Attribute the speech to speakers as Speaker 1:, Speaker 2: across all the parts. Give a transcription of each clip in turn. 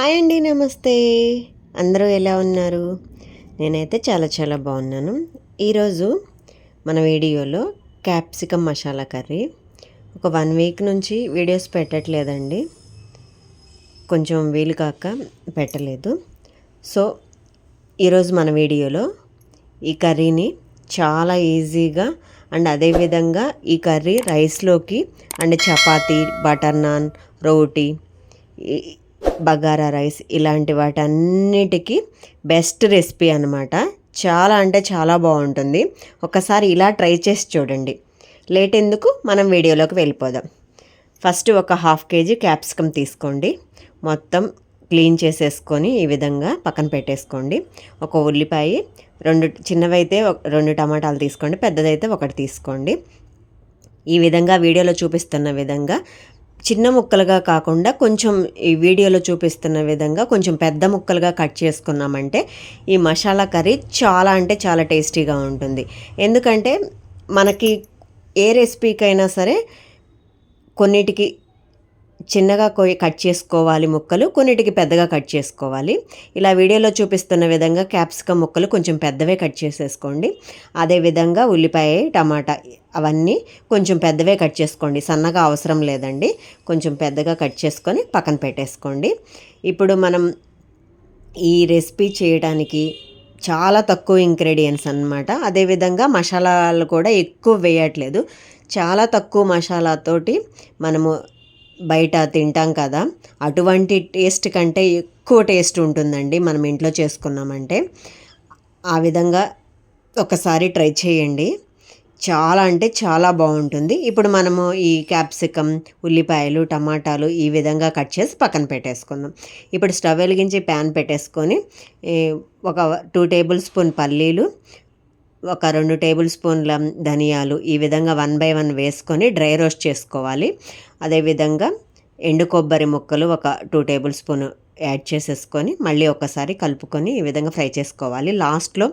Speaker 1: Hi అండి నమస్తే. అందరూ ఎలా ఉన్నారు? నేనైతే చాలా చాలా బాగున్నాను. ఈరోజు మన వీడియోలో క్యాప్సికమ్ మసాలా కర్రీ. ఒక వన్ వీక్ నుంచి వీడియోస్ పెట్టట్లేదండి. కొంచెం వీలు కాక పెట్టలేదు. సో ఈరోజు మన వీడియోలో ఈ కర్రీని చాలా ఈజీగా అండ్ అదేవిధంగా ఈ కర్రీ రైస్లోకి అండ్ చపాతీ బటర్ నాన్ రోటీ ఈ- బగారా రైస్ ఇలాంటి వాటన్నిటికీ బెస్ట్ రెసిపీ అనమాట చాలా అంటే చాలా బాగుంటుంది. ఒకసారి ఇలా ట్రై చేసి చూడండి. లేట్ ఎందుకు? మనం వీడియోలోకి వెళ్ళిపోదాం. ఫస్ట్ ఒక హాఫ్ కేజీ క్యాప్సికమ్ తీసుకోండి. మొత్తం క్లీన్ చేసేసుకొని ఈ విధంగా పక్కన పెట్టేసుకోండి. ఒక ఉల్లిపాయ రెండు చిన్నవైతే రెండు టమాటాలు తీసుకోండి పెద్దదైతే ఒకటి తీసుకోండి. ఈ విధంగా వీడియోలో చూపిస్తున్న విధంగా చిన్న ముక్కలుగా కాకుండా కొంచెం ఈ వీడియోలో చూపిస్తున్న విధంగా కొంచెం పెద్ద ముక్కలుగా కట్ చేసుకున్నామంటే ఈ మసాలా కర్రీ చాలా అంటే చాలా టేస్టీగా ఉంటుంది. ఎందుకంటే మనకి ఏ రెసిపీకైనా సరే కొన్నిటికి చిన్నగా కొయ్యి కట్ చేసుకోవాలి ముక్కలు కొన్నిటికి పెద్దగా కట్ చేసుకోవాలి. ఇలా వీడియోలో చూపిస్తున్న విధంగా క్యాప్సికమ్ ముక్కలు కొంచెం పెద్దవే కట్ చేసేసుకోండి. అదేవిధంగా ఉల్లిపాయ టమాటా అవన్నీ కొంచెం పెద్దవే కట్ చేసుకోండి. సన్నగా అవసరం లేదండి. కొంచెం పెద్దగా కట్ చేసుకొని పక్కన పెట్టేసుకోండి. ఇప్పుడు మనం ఈ రెసిపీ చేయడానికి చాలా తక్కువ ఇంగ్రీడియంట్స్ అన్నమాట. అదేవిధంగా మసాలాలు కూడా ఎక్కువ వేయట్లేదు. చాలా తక్కువ మసాలాతోటి మనము బయట తింటాం కదా అటువంటి టేస్ట్ కంటే ఎక్కువ టేస్ట్ ఉంటుందండి మనం ఇంట్లో చేసుకున్నామంటే. ఆ విధంగా ఒకసారి ట్రై చేయండి. చాలా అంటే చాలా బాగుంటుంది. ఇప్పుడు మనము ఈ క్యాప్సికమ్ ఉల్లిపాయలు టమాటాలు ఈ విధంగా కట్ చేసి పక్కన పెట్టేసుకుందాం. ఇప్పుడు స్టవ్ వెలిగించి ప్యాన్ పెట్టేసుకొని ఒక టూ టేబుల్ స్పూన్ పల్లీలు ఒక రెండు టేబుల్ స్పూన్ల ధనియాలు ఈ విధంగా వన్ బై వన్ వేసుకొని డ్రై రోస్ట్ చేసుకోవాలి. అదేవిధంగా ఎండు కొబ్బరి ముక్కలు ఒక టూ టేబుల్ స్పూన్ యాడ్ చేసేసుకొని మళ్ళీ ఒకసారి కలుపుకొని ఈ విధంగా ఫ్రై చేసుకోవాలి. లాస్ట్లో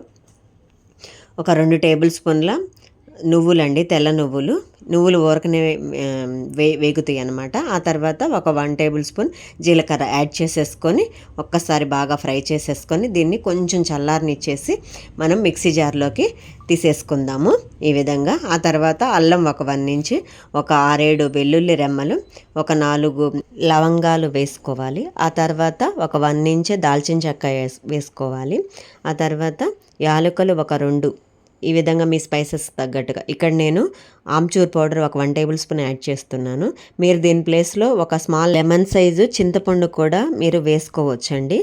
Speaker 1: ఒక రెండు టేబుల్ స్పూన్ల నువ్వులండి తెల్ల నువ్వులు. నువ్వులు ఊరకనే వే వేగుతాయి అనమాట ఆ తర్వాత ఒక వన్ టేబుల్ స్పూన్ జీలకర్ర యాడ్ చేసేసుకొని ఒక్కసారి బాగా ఫ్రై చేసేసుకొని దీన్ని కొంచెం చల్లారనిచ్చేసి మనం మిక్సీ జార్లోకి తీసేసుకుందాము ఈ విధంగా. ఆ తర్వాత అల్లం ఒక వన్ నుంచి ఒక ఆరేడు వెల్లుల్లి రెమ్మలు ఒక నాలుగు లవంగాలు వేసుకోవాలి. ఆ తర్వాత ఒక వన్ ఇంచ్ దాల్చిన చెక్క వేస్- వేసుకోవాలి. ఆ తర్వాత యాలకులు ఒక రెండు ఈ విధంగా మీ స్పైసెస్ తగ్గట్టుగా. ఇక్కడ నేను ఆమ్చూర్ పౌడర్ ఒక వన్ టేబుల్ స్పూన్ యాడ్ చేస్తున్నాను. మీరు దీని ప్లేస్లో ఒక స్మాల్ లెమన్ సైజు చింతపండు కూడా మీరు వేసుకోవచ్చండి.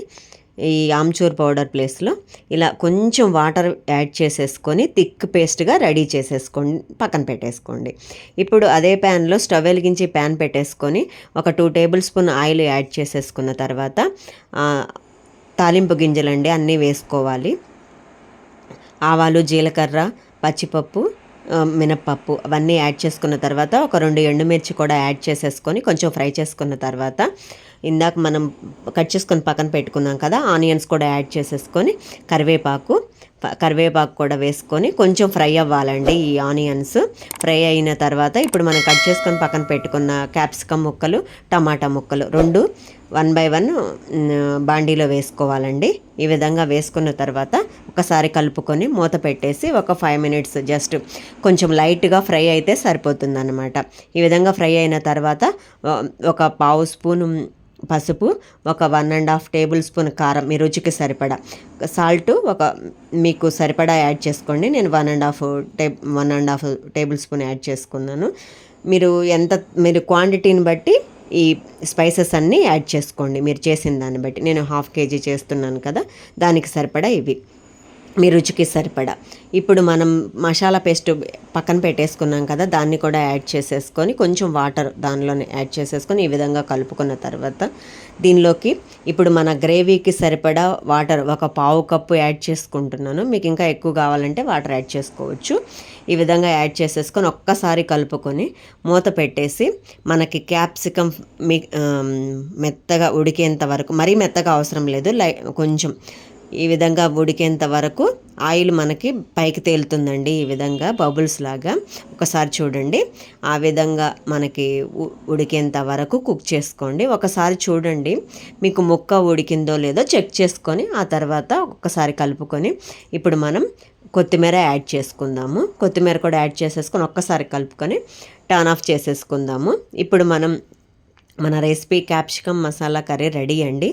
Speaker 1: ఈ ఆమ్చూర్ పౌడర్ ప్లేస్లో ఇలా కొంచెం వాటర్ యాడ్ చేసేసుకొని థిక్ పేస్ట్గా రెడీ చేసేసుకోండి పక్కన పెట్టేసుకోండి. ఇప్పుడు అదే ప్యాన్లో స్టవ్ వెలిగించి ప్యాన్ పెట్టేసుకొని ఒక two tablespoon oil add చేసేసుకున్న తర్వాత తాలింపు గింజలండి అన్నీ వేసుకోవాలి. ఆవాలు జీలకర్ర పచ్చిపప్పు మినప్పప్పు అవన్నీ యాడ్ చేసుకున్న తర్వాత ఒక రెండు ఎండుమిర్చి కూడా యాడ్ చేసేసుకొని కొంచెం ఫ్రై చేసుకున్న తర్వాత ఇందాక మనం కట్ చేసుకొని పక్కన పెట్టుకున్నాం కదా ఆనియన్స్ కూడా యాడ్ చేసేసుకొని కరివేపాకు కరివేపాకు కూడా వేసుకొని కొంచెం ఫ్రై అవ్వాలండి ఈ ఆనియన్స్. ఫ్రై అయిన తర్వాత ఇప్పుడు మనం కట్ చేసుకొని పక్కన పెట్టుకున్న క్యాప్సికమ్ ముక్కలు టమాటా ముక్కలు రెండు వన్ బై వన్ బాండీలో వేసుకోవాలండి. ఈ విధంగా వేసుకున్న తర్వాత ఒకసారి కలుపుకొని మూత పెట్టేసి ఒక ఫైవ్ మినిట్స్ జస్ట్ కొంచెం లైట్గా ఫ్రై అయితే సరిపోతుంది అనమాట ఈ విధంగా ఫ్రై అయిన తర్వాత ఒక పావు స్పూన్ పసుపు ఒక one and half tablespoon కారం మీ రుచికి సరిపడా. సాల్ట్ ఒక మీకు సరిపడా యాడ్ చేసుకోండి. నేను వన్ అండ్ హాఫ్ టే one and half tablespoon add చేసుకున్నాను. మీరు ఎంత మీరు క్వాంటిటీని బట్టి ఈ స్పైసెస్ అన్నీ యాడ్ చేసుకోండి. మీరు చేసిన దాన్ని బట్టి. నేను హాఫ్ కేజీ చేస్తున్నాను కదా దానికి సరిపడా ఇవి. మీ రుచికి సరిపడా. ఇప్పుడు మనం మసాలా పేస్ట్ పక్కన పెట్టేసుకున్నాం కదా దాన్ని కూడా యాడ్ చేసేసుకొని కొంచెం వాటర్ దానిలోనే యాడ్ చేసేసుకొని ఈ విధంగా కలుపుకున్న తర్వాత దీనిలోకి ఇప్పుడు మన గ్రేవీకి సరిపడా వాటర్ ఒక పావు కప్పు యాడ్ చేసుకుంటున్నాను. మీకు ఇంకా ఎక్కువ కావాలంటే వాటర్ యాడ్ చేసుకోవచ్చు. ఈ విధంగా యాడ్ చేసేసుకొని ఒక్కసారి కలుపుకొని మూత పెట్టేసి మనకి క్యాప్సికమ్ మెత్తగా ఉడికేంత వరకు మరీ మెత్తగా అవసరం లేదు లై కొంచెం ఈ విధంగా ఉడికేంత వరకు ఆయిల్ మనకి పైకి తేలుతుందండి ఈ విధంగా బబుల్స్ లాగా. ఒకసారి చూడండి. ఆ విధంగా మనకి ఉడికేంత వరకు కుక్ చేసుకోండి. ఒకసారి చూడండి. మీకు ముక్క ఉడికిందో లేదో చెక్ చేసుకొని ఆ తర్వాత ఒక్కసారి కలుపుకొని ఇప్పుడు మనం కొత్తిమీర యాడ్ చేసుకుందాము. కొత్తిమీర కూడా యాడ్ చేసేసుకొని ఒక్కసారి కలుపుకొని టర్న్ ఆఫ్ చేసేసుకుందాము. ఇప్పుడు మనం మన recipe capsicum masala curry ready అండి.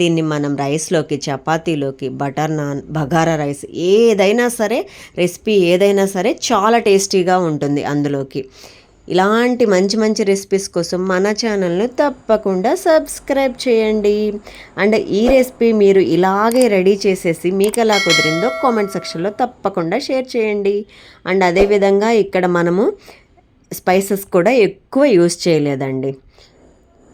Speaker 1: దీన్ని మనం రైస్లోకి చపాతీలోకి బటర్ నాన్ బగారా రైస్ ఏదైనా సరే రెసిపీ ఏదైనా సరే చాలా టేస్టీగా ఉంటుంది అందులోకి. ఇలాంటి మంచి మంచి రెసిపీస్ కోసం మన ఛానల్ను తప్పకుండా సబ్స్క్రైబ్ చేయండి. అండ్ ఈ రెసిపీ మీరు ఇలాగే రెడీ చేసేసి మీకు ఎలా కుదిరిందో కామెంట్ సెక్షన్లో తప్పకుండా షేర్ చేయండి. అండ్ అదేవిధంగా ఇక్కడ మనము స్పైసెస్ కూడా ఎక్కువ యూస్ చేయలేదండి.